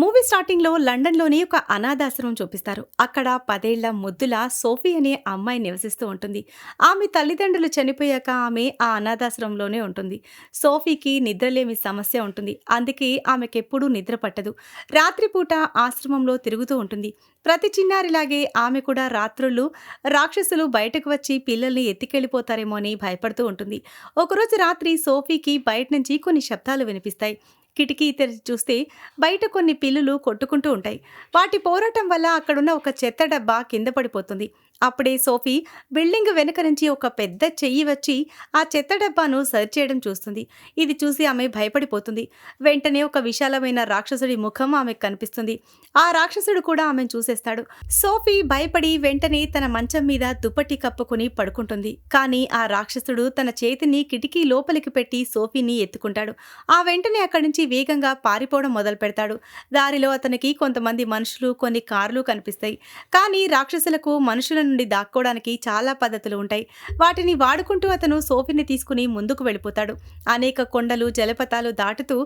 Movie స్టార్టింగ్లో లండన్లోని ఒక అనాథాశ్రమం చూపిస్తారు. అక్కడ పదేళ్ళ ముద్దుల సోఫీ అనే అమ్మాయి నివసిస్తూ ఉంటుంది. ఆమె తల్లిదండ్రులు చనిపోయాక ఆమె ఆ అనాథాశ్రమంలోనే ఉంటుంది. సోఫీకి నిద్రలేమి సమస్య ఉంటుంది. అందుకే ఆమెకెప్పుడూ నిద్ర పట్టదు. రాత్రిపూట ఆశ్రమంలో తిరుగుతూ ఉంటుంది. ప్రతి చిన్నారిలాగే ఆమె కూడా రాత్రుళ్ళు రాక్షసులు బయటకు వచ్చి పిల్లల్ని ఎత్తికెళ్ళిపోతారేమో అని భయపడుతూ ఉంటుంది. ఒకరోజు రాత్రి సోఫీకి బయట నుంచి కొన్ని శబ్దాలు వినిపిస్తాయి. కిటికీ తెరిచి చూస్తే బయట కొన్ని పిల్లులు కొట్టుకుంటూ ఉంటాయి. వాటి పోరాటం వల్ల అక్కడున్న ఒక చెత్త డబ్బా కింద పడిపోతుంది. అప్పుడే సోఫీ బిల్డింగ్ వెనుక నుంచి ఒక పెద్ద చెయ్యి వచ్చి ఆ చెత్త డబ్బాను సర్చ్ చేయడం చూస్తుంది. ఇది చూసి ఆమె భయపడిపోతుంది. వెంటనే ఒక విశాలమైన రాక్షసుడి ముఖం ఆమెకు కనిపిస్తుంది. ఆ రాక్షసుడు కూడా ఆమెను చూసేస్తాడు. సోఫీ భయపడి వెంటనే తన మంచం మీద దుప్పటి కప్పుకుని పడుకుంటుంది. కానీ ఆ రాక్షసుడు తన చేతిని కిటికీ లోపలికి పెట్టి సోఫీని ఎత్తుకుంటాడు. ఆ వెంటనే అక్కడి నుంచి వేగంగా పారిపోవడం మొదలు పెడతాడు. దారిలో అతనికి కొంతమంది మనుషులు కొన్ని కార్లు కనిపిస్తాయి. కానీ రాక్షసులకు మనుషులను నుండి దాక్కోవడానికి చాలా పద్ధతులు ఉంటాయి. వాటిని వాడుకుంటూ అతను సోఫీని తీసుకుని ముందుకు వెళ్ళిపోతాడు. అనేక కొండలు జలపాతాలు దాటుతూ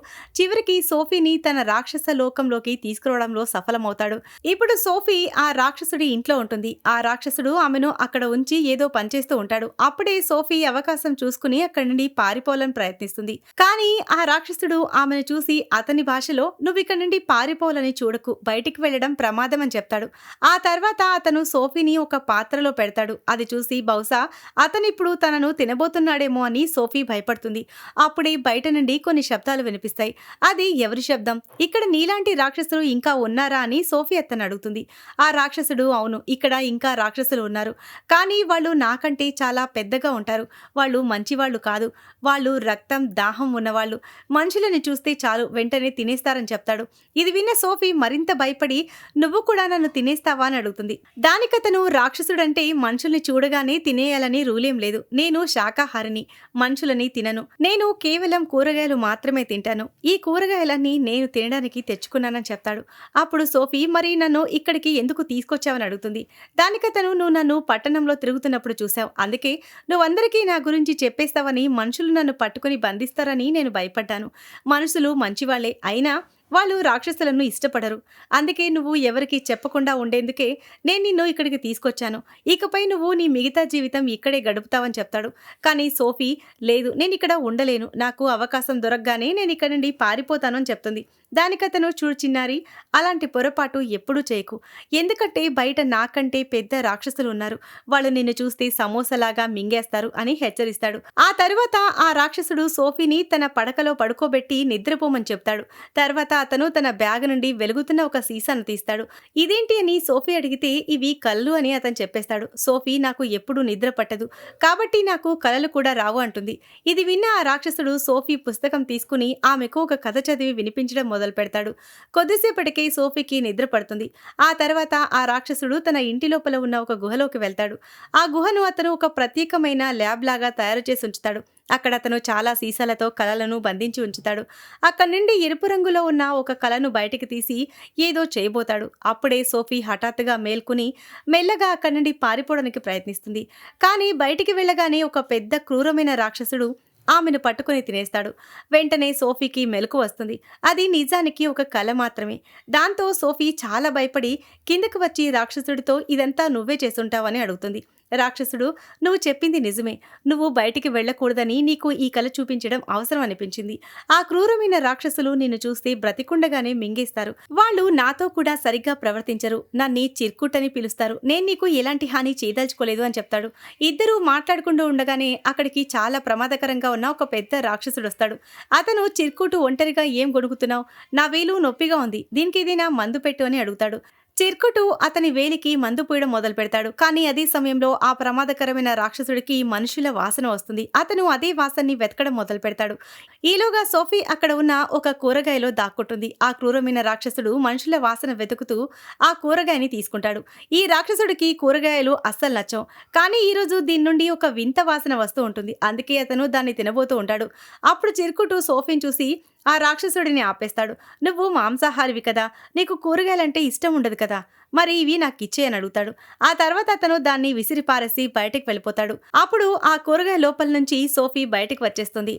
చివరికి సోఫీని తన రాక్షస లోకంలోకి తీసుకురావడంలో సఫలమవుతాడు. ఇప్పుడు సోఫీ ఆ రాక్షసుడి ఇంట్లో ఉంటుంది. ఆ రాక్షసుడు ఆమెను అక్కడ ఉంచి ఏదో పనిచేస్తూ ఉంటాడు. అప్పుడే సోఫీ అవకాశం చూసుకుని అక్కడి నుండి పారిపోవాలని ప్రయత్నిస్తుంది. కానీ ఆ రాక్షసుడు ఆమెను చూసి అతని భాషలో నువ్వు ఇక్కడి నుండి పారిపోవాలని చూడకు. బయటికి వెళ్ళడం ప్రమాదం అని చెప్తాడు. ఆ తర్వాత అతను సోఫీని ఒక పాత్రలో పెడతాడు. అది చూసి బహుశా అతనిప్పుడు తనను తినబోతున్నాడేమో అని సోఫీ భయపడుతుంది. అప్పుడే బయట నుండి కొన్ని శబ్దాలు వినిపిస్తాయి. అది ఎవరి శబ్దం? ఇక్కడ నీలాంటి రాక్షసులు ఇంకా ఉన్నారా అని సోఫీ అతను అడుగుతుంది. ఆ రాక్షసుడు అవును ఇక్కడ ఇంకా రాక్షసులు ఉన్నారు. కానీ వాళ్ళు నాకంటే చాలా పెద్దగా ఉంటారు. వాళ్ళు మంచివాళ్ళు కాదు. వాళ్ళు రక్తం దాహం ఉన్నవాళ్ళు. మనుషులని చూస్తే చాలు వెంటనే తినేస్తారని చెప్తాడు. ఇది విన్న సోఫీ మరింత భయపడి నువ్వు కూడా నన్ను తినేస్తావా? అని అడుగుతుంది. దానికతను రాక్షసు రాక్షసుడంటే మనుషుల్ని చూడగానే తినేయాలని రూలేం లేదు. నేను శాకాహారిని మనుషులని తినను. నేను కేవలం కూరగాయలు మాత్రమే తింటాను. ఈ కూరగాయలన్నీ నేను తినడానికి తెచ్చుకున్నానని చెప్తాడు. అప్పుడు సోఫీ మరి నన్ను ఇక్కడికి ఎందుకు తీసుకొచ్చావని అడుగుతుంది. దానికతను నువ్వు నన్ను పట్టణంలో తిరుగుతున్నప్పుడు చూసావు అందుకే నువ్వందరికీ నా గురించి చెప్పేస్తావని మనుషులు నన్ను పట్టుకుని బంధిస్తారని నేను భయపడ్డాను. మనుషులు మంచివాళ్ళే అయినా వాళ్ళు రాక్షసులను ఇష్టపడరు. అందుకే నువ్వు ఎవరికి చెప్పకుండా ఉండేందుకే నేను నిన్ను ఇక్కడికి తీసుకొచ్చాను. ఇకపై నువ్వు నీ మిగతా జీవితం ఇక్కడే గడుపుతావని చెప్తాడు. కానీ సోఫీ లేదు నేను ఇక్కడ ఉండలేను. నాకు అవకాశం దొరకగానే నేను ఇక్కడ నుండి పారిపోతాను అని చెప్తుంది. దానికతను చూడు చిన్నారి అలాంటి పొరపాటు ఎప్పుడూ చేయకు. ఎందుకంటే బయట నాకంటే పెద్ద రాక్షసులు ఉన్నారు. వాళ్ళు నిన్ను చూస్తే సమోసలాగా మింగేస్తారు అని హెచ్చరిస్తాడు. ఆ తర్వాత ఆ రాక్షసుడు సోఫీని తన పడకలో పడుకోబెట్టి నిద్రపోమని చెప్తాడు. తర్వాత అతను తన బ్యాగ్ నుండి వెలుగుతున్న ఒక సీసాను తీస్తాడు. ఇదేంటి అని సోఫీ అడిగితే ఇవి కళ్ళు అని అతను చెప్పేస్తాడు. సోఫీ నాకు ఎప్పుడూ నిద్ర పట్టదు. కాబట్టి నాకు కళలు కూడా రావు అంటుంది. ఇది విన్న ఆ రాక్షసుడు సోఫీ పుస్తకం తీసుకుని ఆమెకు ఒక కథ చదివి వినిపించడం మొదలు పెడతాడు కొద్దిసేపటికే సోఫీకి నిద్ర పడుతుంది. ఆ తర్వాత ఆ రాక్షసుడు తన ఇంటి లోపల ఉన్న ఒక గుహలోకి వెళ్తాడు. ఆ గుహను అతను ఒక ప్రత్యేకమైన ల్యాబ్ లాగా తయారు చేసి ఉంచుతాడు. అక్కడ అతను చాలా సీసాలతో కళలను బంధించి ఉంచుతాడు. అక్కడి నుండి ఎరుపు రంగులో ఉన్న ఒక కళను బయటికి తీసి ఏదో చేయబోతాడు. అప్పుడే సోఫీ హఠాత్తుగా మేల్కొని మెల్లగా అక్కడి నుండి పారిపోవడానికి ప్రయత్నిస్తుంది. కానీ బయటికి వెళ్ళగానే ఒక పెద్ద క్రూరమైన రాక్షసుడు ఆమెను పట్టుకుని తినేస్తాడు. వెంటనే సోఫీకి మెలకు వస్తుంది. అది నిజానికి ఒక కళ మాత్రమే. దాంతో సోఫీ చాలా భయపడి కిందకు వచ్చి రాక్షసుడితో ఇదంతా నువ్వే చేస్తుంటావని అడుగుతుంది. రాక్షసుడు నువ్వు చెప్పింది నిజమే. నువ్వు బయటికి వెళ్ళకూడదని నీకు ఈ కళ చూపించడం అవసరం అనిపించింది. ఆ క్రూరమైన రాక్షసులు నిన్ను చూస్తే బ్రతికుండగానే మింగేస్తారు. వాళ్ళు నాతో కూడా సరిగ్గా ప్రవర్తించరు. నన్ను చిర్కుట్టని పిలుస్తారు. నేను నీకు ఎలాంటి హాని చేయదలుచుకోలేదు అని చెప్తాడు. ఇద్దరూ మాట్లాడుకుంటూ ఉండగానే అక్కడికి చాలా ప్రమాదకరంగా ఉన్న ఒక పెద్ద రాక్షసుడు వస్తాడు. అతను చిర్కుటు ఒంటరిగా ఏం గొడుగుతున్నావు? నా వేలు నొప్పిగా ఉంది. దీనికి ఏదైనా మందు పెట్టు అని అడుగుతాడు. చిర్కుటు అతని వేలికి మందు పూయడం మొదలు పెడతాడు. కానీ అదే సమయంలో ఆ ప్రమాదకరమైన రాక్షసుడికి మనుషుల వాసన వస్తుంది. అతను అదే వాసనని వెతకడం మొదలు పెడతాడు. ఈలోగా సోఫీ అక్కడ ఉన్న ఒక కూరగాయలో దాక్కుంటుంది. ఆ క్రూరమైన రాక్షసుడు మనుషుల వాసన వెతుకుతూ ఆ కూరగాయని తీసుకుంటాడు. ఈ రాక్షసుడికి కూరగాయలు అస్సలు నచ్చవు. కానీ ఈరోజు దీని నుండి ఒక వింత వాసన వస్తూ ఉంటుంది. అందుకే అతను దాన్ని తినబోతూ ఉంటాడు. అప్పుడు చిరుకుటు సోఫీని చూసి ఆ రాక్షసుడిని ఆపేస్తాడు. నువ్వు మాంసాహారివి కదా నీకు కూరగాయలంటే ఇష్టం ఉండదు కదా మరి ఇవి నాకు ఇచ్చే అని అడుగుతాడు. ఆ తర్వాత అతను దాన్ని విసిరిపారేసి బయటకు బయటికి వెళ్ళిపోతాడు. అప్పుడు ఆ కూరగాయ లోపల నుంచి సోఫీ బయటకు వచ్చేస్తుంది.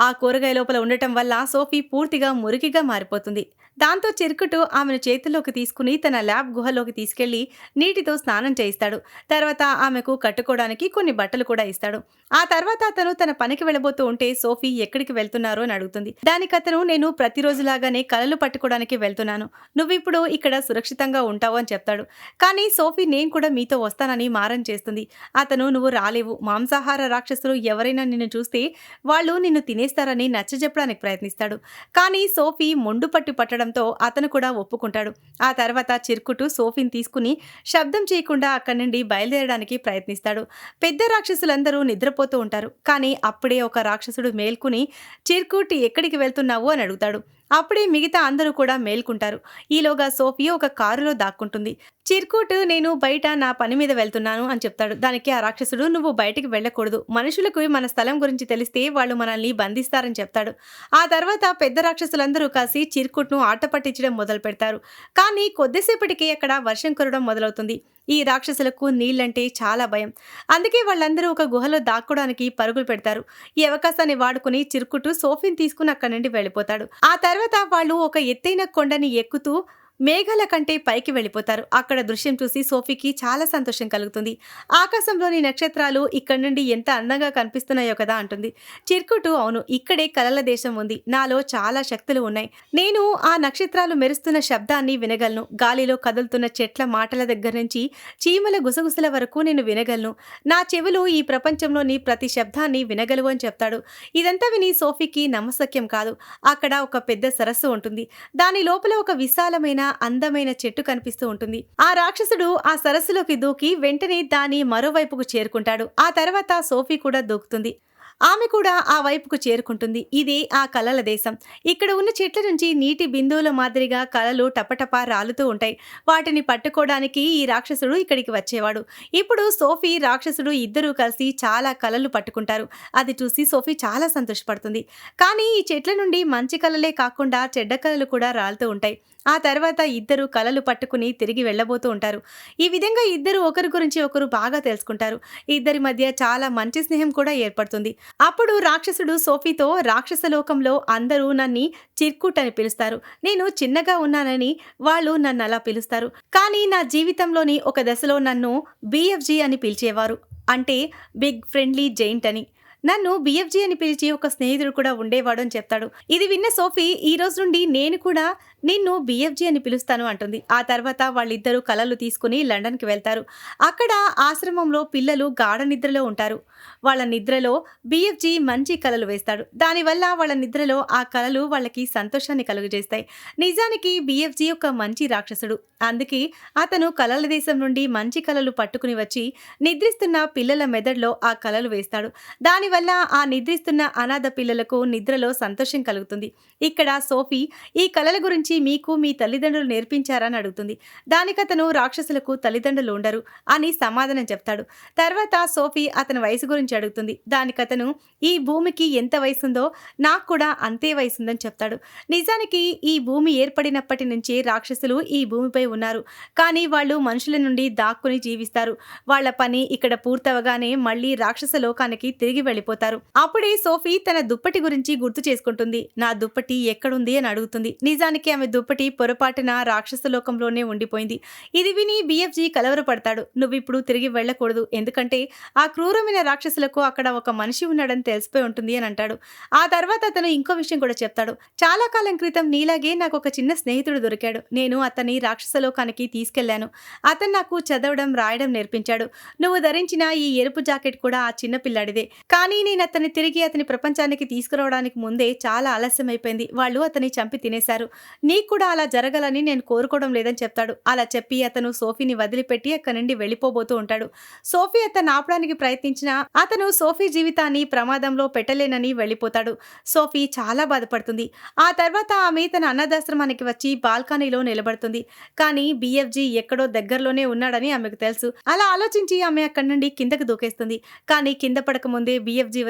ఆ కూరగాయ లోపల ఉండటం వల్ల సోఫీ పూర్తిగా మురికిగా మారిపోతుంది. దాంతో చిరుకుటు ఆమెను చేతుల్లోకి తీసుకుని తన ల్యాబ్ గుహలోకి తీసుకెళ్ళి నీటితో స్నానం చేయిస్తాడు. తర్వాత ఆమెకు కట్టుకోవడానికి కొన్ని బట్టలు కూడా ఇస్తాడు. ఆ తర్వాత అతను తన పనికి వెళ్ళబోతూ ఉంటే సోఫీ ఎక్కడికి వెళ్తున్నారో అని అడుగుతుంది. దానికి అతను నేను ప్రతిరోజులాగానే కలలు పట్టుకోవడానికి వెళ్తున్నాను. నువ్విప్పుడు ఇక్కడ సురక్షితంగా ఉంటావు అని చెప్తాడు. కానీ సోఫీ నేను కూడా మీతో వస్తానని మారం చేస్తుంది. అతను నువ్వు రాలేవు. మాంసాహార రాక్షసులు ఎవరైనా నిన్ను చూస్తే వాళ్ళు నిన్ను తినే చేస్తారని నచ్చజెప్పడానికి ప్రయత్నిస్తాడు. కానీ సోఫీ మొండు పట్టు పట్టడంతో అతను కూడా ఒప్పుకుంటాడు. ఆ తర్వాత చిరుకుటు సోఫీని తీసుకుని శబ్దం చేయకుండా అక్కడి నుండి బయలుదేరడానికి ప్రయత్నిస్తాడు. పెద్ద రాక్షసులందరూ నిద్రపోతూ ఉంటారు. కానీ అప్పుడే ఒక రాక్షసుడు మేల్కొని చిరుకుటి ఎక్కడికి వెళ్తున్నావు? అని అడుగుతాడు. అప్పుడే మిగతా అందరూ కూడా మేల్కుంటారు. ఈలోగా సోఫీ ఒక కారులో దాక్కుంటుంది. చిర్కుట్ నేను బయట నా పని మీద వెళ్తున్నాను అని చెప్తాడు. దానికి ఆ రాక్షసుడు నువ్వు బయటికి వెళ్ళకూడదు. మనుషులకు మన స్థలం గురించి తెలిస్తే వాళ్ళు మనల్ని బంధిస్తారని చెప్తాడు. ఆ తర్వాత పెద్ద రాక్షసులందరూ కలిసి చిర్కుట్ను ఆట పట్టించడం మొదలు పెడతారు. కానీ కొద్దిసేపటికి అక్కడ వర్షం కురవడం మొదలవుతుంది. ఈ రాక్షసులకు నీళ్ళంటే చాలా భయం. అందుకే వాళ్ళందరూ ఒక గుహలో దాక్కోవడానికి పరుగులు పెడతారు. ఈ అవకాశాన్ని వాడుకుని చిరుకుటు సోఫీని తీసుకుని అక్కడి నుండి వెళ్ళిపోతాడు. ఆ తర్వాత వాళ్ళు ఒక ఎత్తైన కొండని ఎక్కుతూ మేఘాల కంటే పైకి వెళ్ళిపోతారు. అక్కడ దృశ్యం చూసి సోఫీకి చాలా సంతోషం కలుగుతుంది. ఆకాశంలోని నక్షత్రాలు ఇక్కడి నుండి ఎంత అందంగా కనిపిస్తున్నాయో కదా అంటుంది. చిర్కుటు అవును ఇక్కడే కలల దేశం ఉంది. నాలో చాలా శక్తులు ఉన్నాయి. నేను ఆ నక్షత్రాలు మెరుస్తున్న శబ్దాన్ని వినగలను. గాలిలో కదులుతున్న చెట్ల మాటల దగ్గర నుంచి చీమల గుసగుసల వరకు నేను వినగలను. నా చెవులు ఈ ప్రపంచంలోని ప్రతి శబ్దాన్ని వినగలవు అని చెప్తాడు. ఇదంతా విని సోఫీకి నమ్మసక్యం కాదు. అక్కడ ఒక పెద్ద సరస్సు ఉంటుంది. దాని లోపల ఒక విశాలమైన అందమైన చెట్టు కనిపిస్తూ ఉంటుంది. ఆ రాక్షసుడు ఆ సరస్సులోకి దూకి వెంటనే దాని మరోవైపుకు చేరుకుంటాడు. ఆ తర్వాత సోఫీ కూడా దూకుతుంది. ఆమె కూడా ఆ వైపుకు చేరుకుంటుంది. ఇదే ఆ కలల దేశం. ఇక్కడ ఉన్న చెట్ల నుంచి నీటి బిందువుల మాదిరిగా కలలు టపటపా రాలుతూ ఉంటాయి. వాటిని పట్టుకోవడానికి ఈ రాక్షసుడు ఇక్కడికి వచ్చేవాడు. ఇప్పుడు సోఫీ రాక్షసుడు ఇద్దరూ కలిసి చాలా కలలు పట్టుకుంటారు. అది చూసి సోఫీ చాలా సంతోషపడుతుంది. కానీ ఈ చెట్ల నుండి మంచి కలలే కాకుండా చెడ్డ కలలు కూడా రాలుతూ ఉంటాయి. ఆ తర్వాత ఇద్దరు కలలు పట్టుకుని తిరిగి వెళ్ళబోతూ ఉంటారు. ఈ విధంగా ఇద్దరు ఒకరి గురించి ఒకరు బాగా తెలుసుకుంటారు. ఇద్దరి మధ్య చాలా మంచి స్నేహం కూడా ఏర్పడుతుంది. అప్పుడు రాక్షసుడు సోఫీతో రాక్షసలోకంలో అందరూ నన్ను చిర్కుట్ అని పిలుస్తారు. నేను చిన్నగా ఉన్నానని వాళ్ళు నన్ను అలా పిలుస్తారు. కానీ నా జీవితంలోని ఒక దశలో నన్ను బిఎఫ్జి అని పిలిచేవారు. అంటే బిగ్ ఫ్రెండ్లీ జైంట్ అని. నన్ను బిఎఫ్జీ అని పిలిచి ఒక స్నేహితుడు కూడా ఉండేవాడు అని చెప్తాడు. ఇది విన్న సోఫీ ఈ రోజు నుండి నేను కూడా నిన్ను బిఎఫ్జి అని పిలుస్తాను అంటుంది. ఆ తర్వాత వాళ్ళిద్దరూ కలలు తీసుకుని లండన్కి వెళ్తారు. అక్కడ ఆశ్రమంలో పిల్లలు గాఢ నిద్రలో ఉంటారు. వాళ్ళ నిద్రలో బిఎఫ్జి మంచి కలలు వేస్తాడు. దానివల్ల వాళ్ళ నిద్రలో ఆ కలలు వాళ్ళకి సంతోషాన్ని కలుగజేస్తాయి. నిజానికి బిఎఫ్జి ఒక మంచి రాక్షసుడు. అందుకే అతను కలల దేశం నుండి మంచి కలలు పట్టుకుని వచ్చి నిద్రిస్తున్న పిల్లల మెదడులో ఆ కలలు వేస్తాడు. దానివల్ల ఆ నిద్రిస్తున్న అనాథ పిల్లలకు నిద్రలో సంతోషం కలుగుతుంది. ఇక్కడ సోఫీ ఈ కలల గురించి మీకు మీ తల్లిదండ్రులు నేర్పించారని అడుగుతుంది. దానికతను రాక్షసులకు తల్లిదండ్రులు ఉండరు అని సమాధానం చెప్తాడు. తర్వాత సోఫీ అతని వయసు గురించి అడుగుతుంది. దానికతను ఈ భూమికి ఎంత వయసుందో నాకు కూడా అంతే వయసుందని చెప్తాడు. నిజానికి ఈ భూమి ఏర్పడినప్పటి నుంచి రాక్షసులు ఈ భూమిపై ఉన్నారు. కానీ వాళ్ళు మనుషుల నుండి దాక్కుని జీవిస్తారు. వాళ్ళ పని ఇక్కడ పూర్తవగానే మళ్ళీ రాక్షస లోకానికి తిరిగి వెళ్ళిపోతారు. అప్పుడే సోఫీ తన దుప్పటి గురించి గుర్తు చేసుకుంటుంది. నా దుప్పటి ఎక్కడుంది? అని అడుగుతుంది. నిజానికి ఆమె దుప్పటి పొరపాటున రాక్షస లోకంలోనే ఉండిపోయింది. ఇది విని బిఎఫ్జీ కలవరపడతాడు. నువ్వు ఇప్పుడు తిరిగి వెళ్ళకూడదు. ఎందుకంటే ఆ క్రూరమైన రాక్షసులకు అక్కడ ఒక మనిషి ఉన్నాడని తెలిసిపోయి ఉంటుంది అని అంటాడు. ఆ తర్వాత అతను ఇంకో విషయం కూడా చెప్తాడు. చాలా కాలం క్రితం నీలాగే నాకు ఒక చిన్న స్నేహితుడు దొరికాడు. నేను అతన్ని రాక్షస లోకానికి తీసుకెళ్ళాను అతను నాకు చదవడం రాయడం నేర్పించాడు. నువ్వు ధరించిన ఈ ఎరుపు జాకెట్ కూడా ఆ చిన్న పిల్లాడిదే. కానీ నేను అతన్ని తిరిగి అతని ప్రపంచానికి తీసుకురావడానికి ముందే చాలా ఆలస్యం అయిపోయింది వాళ్ళు అతన్ని చంపి తినేశారు. నీకు కూడా అలా జరగాలని నేను కోరుకోవడం లేదని చెప్తాడు. అలా చెప్పి అతను సోఫీని వదిలిపెట్టి అక్కడి నుండి వెళ్ళిపోబోతూ ఉంటాడు. సోఫీ అతను ఆపడానికి ప్రయత్నించినా అతను సోఫీ జీవితాన్ని ప్రమాదంలో పెట్టలేనని వెళ్ళిపోతాడు. సోఫీ చాలా బాధపడుతుంది. ఆ తర్వాత ఆమె తన అన్నదాశ్రమానికి వచ్చి బాల్కనీలో నిలబడుతుంది. కానీ బిఎఫ్జీ ఎక్కడో దగ్గరలోనే ఉన్నాడని ఆమెకు తెలుసు. అలా ఆలోచించి ఆమె అక్కడి నుండి కిందకు దూకేస్తుంది. కానీ కింద పడక ముందే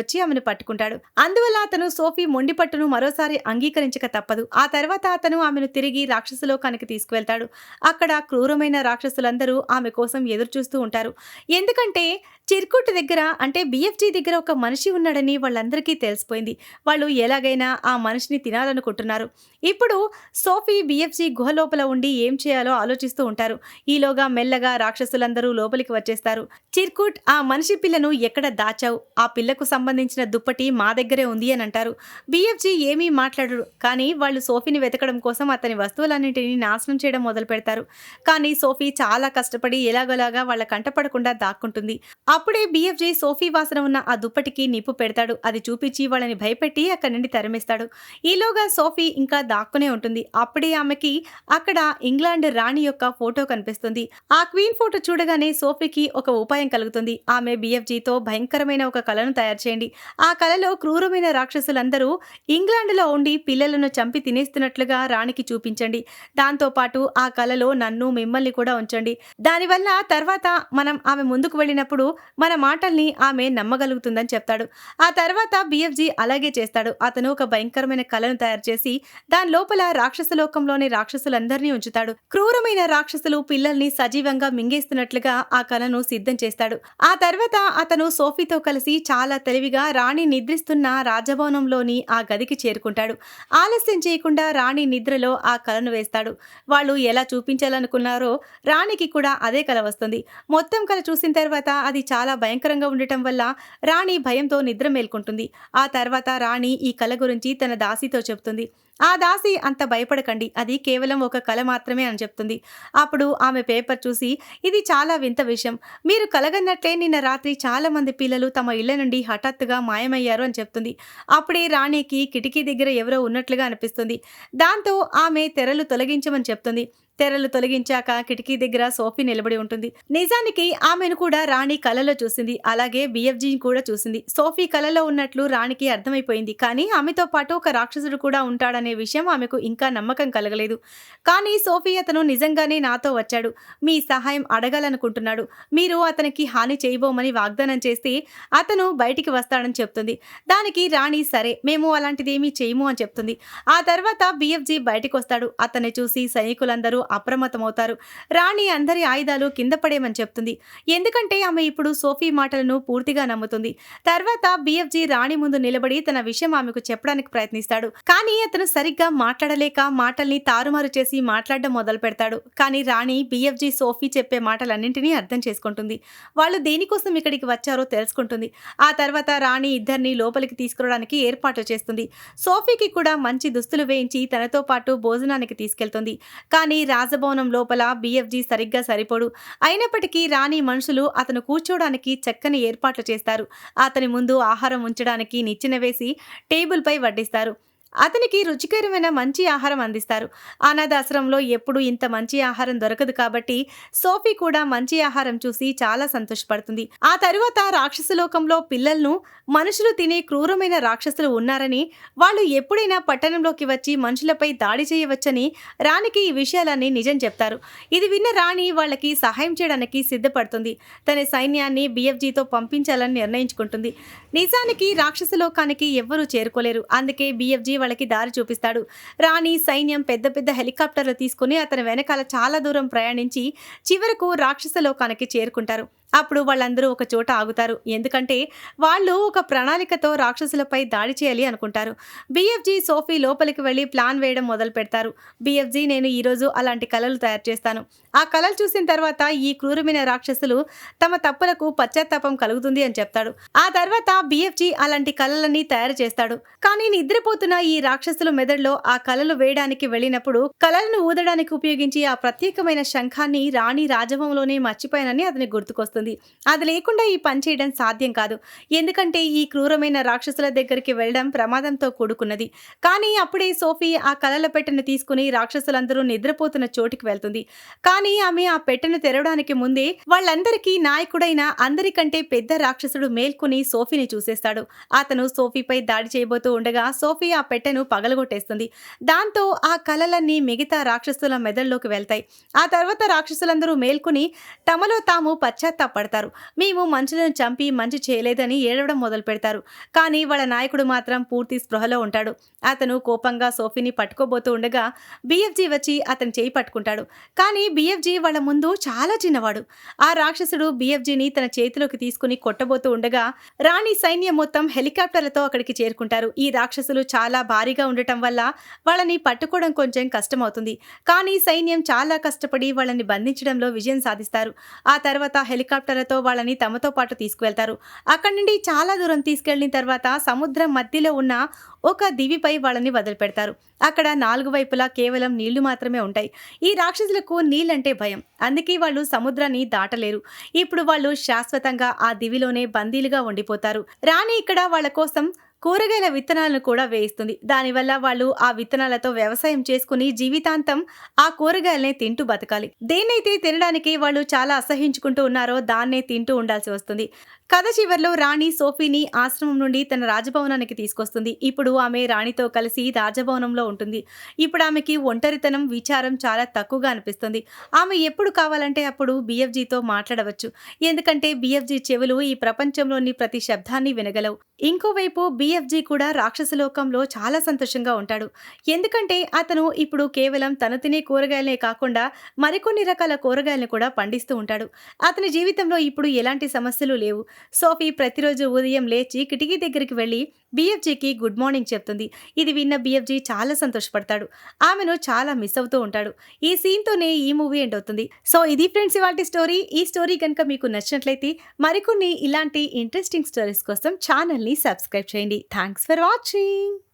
వచ్చి ఆమెను పట్టుకుంటాడు. అందువల్ల అతను సోఫీ మొండి పట్టును మరోసారి అంగీకరించక తప్పదు. ఆ తర్వాత అతను ఆమెను తిరిగి రాక్షసలోకానికి తీసుకువెళ్తాడు. అక్కడ క్రూరమైన రాక్షసులందరూ ఆమె కోసం ఎదురు చూస్తూ ఉంటారు. ఎందుకంటే చిర్కుట్ దగ్గర అంటే బిఎఫ్జీ దగ్గర ఒక మనిషి ఉన్నాడని వాళ్ళందరికీ తెలిసిపోయింది. వాళ్ళు ఎలాగైనా ఆ మనిషిని తినాలనుకుంటున్నారు. ఇప్పుడు సోఫీ బిఎఫ్జీ గుహ లోపల ఉండి ఏం చేయాలో ఆలోచిస్తూ ఉంటారు. ఈలోగా మెల్లగా రాక్షసులందరూ లోపలికి వచ్చేస్తారు. చిర్కుట్ ఆ మనిషి పిల్లను ఎక్కడ దాచావు? ఆ పిల్లకు సంబంధించిన దుప్పటి మా దగ్గరే ఉంది అని అంటారు. బిఎఫ్జీ ఏమీ మాట్లాడరు కానీ వాళ్ళు సోఫీని వెతకడం కోసం అతని వస్తువులన్నింటినీ నాశనం చేయడం మొదలు పెడతారు. కానీ సోఫీ చాలా కష్టపడి ఎలాగోలాగా వాళ్ళ కంటపడకుండా దాక్కుంటుంది. అప్పుడే బిఎఫ్జీ సోఫీ వాసన ఉన్న ఆ దుప్పటికి నిప్పు పెడతాడు. అది చూపించి వాళ్ళని భయపెట్టి అక్కడి నుండి తరిమేస్తాడు. ఈలోగా సోఫీ ఇంకా దాక్కునే ఉంటుంది. అప్పుడే ఆమెకి అక్కడ ఇంగ్లాండ్ రాణి యొక్క ఫోటో కనిపిస్తుంది. ఆ క్వీన్ ఫోటో చూడగానే సోఫీకి ఒక ఉపాయం కలుగుతుంది. ఆమె బిఎఫ్జీతో భయంకరమైన ఒక కళను తయారు చేయండి. ఆ కళలో క్రూరమైన రాక్షసులందరూ ఇంగ్లాండ్లో ఉండి పిల్లలను చంపి తినేస్తున్నట్లుగా రాణికి చూపించండి. దాంతోపాటు ఆ కళలో నన్ను మిమ్మల్ని కూడా ఉంచండి. దానివల్ల తర్వాత మనం ఆమె ముందుకు వెళ్ళినప్పుడు మన మాటల్ని ఆమె నమ్మగలుగుతుందని చెప్తాడు. ఆ తర్వాత బిఎఫ్జీ అలాగే చేస్తాడు. అతను ఒక భయంకరమైన కళను తయారు చేసి దాని లోపల రాక్షస లోకంలోని రాక్షసులందరినీ ఉంచుతాడు. క్రూరమైన రాక్షసులు పిల్లల్ని సజీవంగా మింగేస్తున్నట్లుగా ఆ కళను సిద్ధం చేస్తాడు. ఆ తర్వాత అతను సోఫీతో కలిసి చాలా తెలివిగా రాణి నిద్రిస్తున్న రాజభవనంలోని ఆ గదికి చేరుకుంటాడు. ఆలస్యం చేయకుండా రాణి నిద్ర నిద్రలో ఆ కళను వేస్తాడు. వాళ్ళు ఎలా చూపించాలనుకున్నారో రాణికి కూడా అదే కళ వస్తుంది. మొత్తం కళ చూసిన తర్వాత అది చాలా భయంకరంగా ఉండటం వల్ల రాణి భయంతో నిద్ర మేల్కొంటుంది. ఆ తర్వాత రాణి ఈ కళ గురించి తన దాసితో చెబుతుంది ఆ దాసి అంత భయపడకండి. అది కేవలం ఒక కళ మాత్రమే అని చెప్తుంది. అప్పుడు ఆమె పేపర్ చూసి ఇది చాలా వింత విషయం. మీరు కలగన్నట్లే నిన్న రాత్రి చాలా మంది పిల్లలు తమ ఇళ్ళ నుండి హఠాత్తుగా మాయమయ్యారు అని చెప్తుంది. అప్పుడే రాణికి కిటికీ దగ్గర ఎవరో ఉన్నట్లుగా అనిపిస్తుంది. దాంతో ఆమె తెరలు తొలగించమని చెప్తుంది. తెరలు తొలగించాక కిటికీ దగ్గర సోఫీ నిలబడి ఉంటుంది. నిజానికి ఆమెను కూడా రాణి కలలో చూసింది. అలాగే బిఎఫ్జీని కూడా చూసింది. సోఫీ కలలో ఉన్నట్లు రాణికి అర్థమైపోయింది. కానీ ఆమెతో పాటు ఒక రాక్షసుడు కూడా ఉంటాడనే విషయం ఆమెకు ఇంకా నమ్మకం కలగలేదు. కానీ సోఫీ అతను నిజంగానే నాతో వచ్చాడు. మీ సహాయం అడగాలనుకుంటున్నాడు. మీరు అతనికి హాని చేయబోమని వాగ్దానం చేస్తే అతను బయటికి వస్తాడని చెప్తుంది. దానికి రాణి సరే మేము అలాంటిదేమీ చేయము అని చెప్తుంది. ఆ తర్వాత బిఎఫ్జీ బయటకు వస్తాడు అతన్ని చూసి సైనికులందరూ అప్రమత్తమవుతారు. రాణి అందరి ఆయుధాలు కింద పడేమని చెప్తుంది. ఎందుకంటే ఆమె ఇప్పుడు సోఫీ మాటలను పూర్తిగా నమ్ముతుంది. తర్వాత బిఎఫ్జీ రాణి ముందు నిలబడి తన విషయం ఆమెకు చెప్పడానికి ప్రయత్నిస్తాడు. కానీ అతను సరిగ్గా మాట్లాడలేక మాటల్ని తారుమారు చేసి మాట్లాడడం మొదలు పెడతాడు కానీ రాణి బిఎఫ్జీ సోఫీ చెప్పే మాటలన్నింటినీ అర్థం చేసుకుంటుంది. వాళ్ళు దేనికోసం ఇక్కడికి వచ్చారో తెలుసుకుంటుంది. ఆ తర్వాత రాణి ఇద్దరిని లోపలికి తీసుకురావడానికి ఏర్పాట్లు చేస్తుంది. సోఫీకి కూడా మంచి దుస్తులు వేయించి తనతో పాటు భోజనానికి తీసుకెళ్తుంది. కానీ రాజభవనం లోపల బీఎఫ్జీ సరిగ్గా సరిపోడు. అయినప్పటికీ రాణి మనుషులు అతను కూర్చోడానికి చక్కని ఏర్పాట్లు చేస్తారు. అతని ముందు ఆహారం ఉంచడానికి నిచ్చెన వేసి టేబుల్పై వడ్డిస్తారు. అతనికి రుచికరమైన మంచి ఆహారం అందిస్తారు. అనాథాశ్రమంలో ఎప్పుడు ఇంత మంచి ఆహారం దొరకదు కాబట్టి సోఫీ కూడా మంచి ఆహారం చూసి చాలా సంతోషపడుతుంది. ఆ తరువాత రాక్షసలోకంలో పిల్లలను మనుషులు తినే క్రూరమైన రాక్షసులు ఉన్నారని వాళ్ళు ఎప్పుడైనా పట్టణంలోకి వచ్చి మనుషులపై దాడి చేయవచ్చని రాణికి ఈ విషయాలన్నీ నిజం చెప్తారు. ఇది విన్న రాణి వాళ్ళకి సహాయం చేయడానికి సిద్ధపడుతుంది. తన సైన్యాన్ని బిఎఫ్జీతో పంపించాలని నిర్ణయించుకుంటుంది. నిజానికి రాక్షసలోకానికి ఎవ్వరూ చేరుకోలేరు. అందుకే బిఎఫ్జీ వాళ్ళకి దారి చూపిస్తాడు. రాణి సైన్యం పెద్ద పెద్ద హెలికాప్టర్లు తీసుకుని అతని వెనకాల చాలా దూరం ప్రయాణించి చివరకు రాక్షస లోకానికి చేరుకుంటారు. అప్పుడు వాళ్ళందరూ ఒక చోట ఆగుతారు. ఎందుకంటే వాళ్ళు ఒక ప్రణాళికతో రాక్షసులపై దాడి చేయాలి అనుకుంటారు. బిఎఫ్జీ సోఫీ లోపలికి వెళ్ళి ప్లాన్ వేయడం మొదలు పెడతారు. బిఎఫ్జీ నేను ఈరోజు అలాంటి కళలు తయారు చేస్తాను. ఆ కళలు చూసిన తర్వాత ఈ క్రూరమైన రాక్షసులు తమ తప్పులకు పశ్చాత్తాపం కలుగుతుంది అని చెప్తాడు. ఆ తర్వాత బిఎఫ్జీ అలాంటి కళలన్నీ తయారు చేస్తాడు. కానీ నిద్రపోతున్న ఈ రాక్షసుల మెదడులో ఆ కళలు వేయడానికి వెళ్ళినప్పుడు కళలను ఊదడానికి ఉపయోగించి ఆ ప్రత్యేకమైన శంఖాన్ని రాణి రాజభవంలోనే మర్చిపోయానని అతని గుర్తుకొస్తుంది. అది లేకుండా ఈ పని చేయడం సాధ్యం కాదు. ఎందుకంటే ఈ క్రూరమైన రాక్షసుల దగ్గరికి వెళ్ళడం ప్రమాదంతో కూడుకున్నది. కానీ అప్పుడే సోఫీ ఆ కలల పెట్టెను తీసుకుని రాక్షసులందరూ నిద్రపోతున్న చోటికి వెళ్తుంది. కానీ ఆమె ఆ పెట్టెను తెరవడానికి ముందే వాళ్ళందరికీ నాయకుడైన అందరికంటే పెద్ద రాక్షసుడు మేల్కొని సోఫీని చూసేస్తాడు. అతను సోఫీపై దాడి చేయబోతూ ఉండగా సోఫీ ఆ పెట్టె పెట్టెను పగలగొట్టేస్తుంది. దాంతో ఆ కలలన్నీ మిగతా రాక్షసుల మెదడులోకి వెళ్తాయి. ఆ తర్వాత రాక్షసులందరూ మేల్కొని తమలో తాము పశ్చాత్తాపడతారు. మేము మనుషులను చంపి మంచి చేయలేదని ఏడవడం మొదలు పెడతారు. కానీ వాళ్ళ నాయకుడు మాత్రం పూర్తి స్పృహలో ఉంటాడు. అతను కోపంగా సోఫీని పట్టుకోబోతూ ఉండగా బిఎఫ్జీ వచ్చి అతని చేయి పట్టుకుంటాడు. కానీ బిఎఫ్జీ వాళ్ళ ముందు చాలా చిన్నవాడు. ఆ రాక్షసుడు బిఎఫ్జీని తన చేతిలోకి తీసుకుని కొట్టబోతూ ఉండగా రాణి సైన్యం మొత్తం హెలికాప్టర్లతో అక్కడికి చేరుకుంటారు. ఈ రాక్షసులు చాలా భారీగా ఉండటం వల్ల వాళ్ళని పట్టుకోవడం కొంచెం కష్టమవుతుంది. కానీ సైన్యం చాలా కష్టపడి వాళ్ళని బంధించడంలో విజయం సాధిస్తారు. ఆ తర్వాత హెలికాప్టర్లతో వాళ్ళని తమతో పాటు తీసుకువెళ్తారు. అక్కడి నుండి చాలా దూరం తీసుకెళ్ళిన తర్వాత సముద్రం మధ్యలో ఉన్న ఒక దివిపై వాళ్ళని వదిలిపెడతారు. అక్కడ నాలుగు వైపులా కేవలం నీళ్ళు మాత్రమే ఉంటాయి. ఈ రాక్షసులకు నీళ్ళంటే భయం. అందుకే వాళ్ళు సముద్రాన్ని దాటలేరు. ఇప్పుడు వాళ్ళు శాశ్వతంగా ఆ దివిలోనే బందీలుగా ఉండిపోతారు. రాణి ఇక్కడ వాళ్ళ కోసం కూరగాయల విత్తనాలను కూడా వేయిస్తుంది. దానివల్ల వాళ్ళు ఆ విత్తనాలతో వ్యవసాయం చేసుకుని జీవితాంతం ఆ కూరగాయలనే తింటూ బతకాలి. దేన్నైతే తినడానికి వాళ్ళు చాలా అసహించుకుంటూ ఉన్నారో దాన్నే తింటూ ఉండాల్సి వస్తుంది. కథ చివర్లో రాణి సోఫీని ఆశ్రమం నుండి తన రాజభవనానికి తీసుకొస్తుంది. ఇప్పుడు ఆమె రాణితో కలిసి రాజభవనంలో ఉంటుంది. ఇప్పుడు ఆమెకి ఒంటరితనం విచారం చాలా తక్కువగా అనిపిస్తుంది. ఆమె ఎప్పుడు కావాలంటే అప్పుడు బిఎఫ్జీతో మాట్లాడవచ్చు. ఎందుకంటే బిఎఫ్జీ చెవులు ఈ ప్రపంచంలోని ప్రతి శబ్దాన్ని వినగలవు. ఇంకోవైపు బిఎఫ్జీ కూడా రాక్షస లోకంలో చాలా సంతోషంగా ఉంటాడు. ఎందుకంటే అతను ఇప్పుడు కేవలం తను తినే కూరగాయలే కాకుండా మరికొన్ని రకాల కూరగాయలను కూడా పండిస్తూ ఉంటాడు. అతని జీవితంలో ఇప్పుడు ఎలాంటి సమస్యలు లేవు. సోఫీ ప్రతిరోజు ఉదయం లేచి కిటికీ దగ్గరికి వెళ్ళి బిఎఫ్జీకి గుడ్ మార్నింగ్ చెప్తుంది. ఇది విన్న బిఎఫ్జీ చాలా సంతోషపడతాడు. ఆమెను చాలా మిస్ అవుతూ ఉంటాడు. ఈ సీన్తోనే ఈ మూవీ ఎండ్ అవుతుంది. సో ఇది ఫ్రెండ్స్ ఇవాటి స్టోరీ. ఈ స్టోరీ కనుక మీకు నచ్చినట్లయితే మరికొన్ని ఇలాంటి ఇంట్రెస్టింగ్ స్టోరీస్ కోసం ఛానల్ని సబ్స్క్రైబ్ చేయండి. Thanks for watching.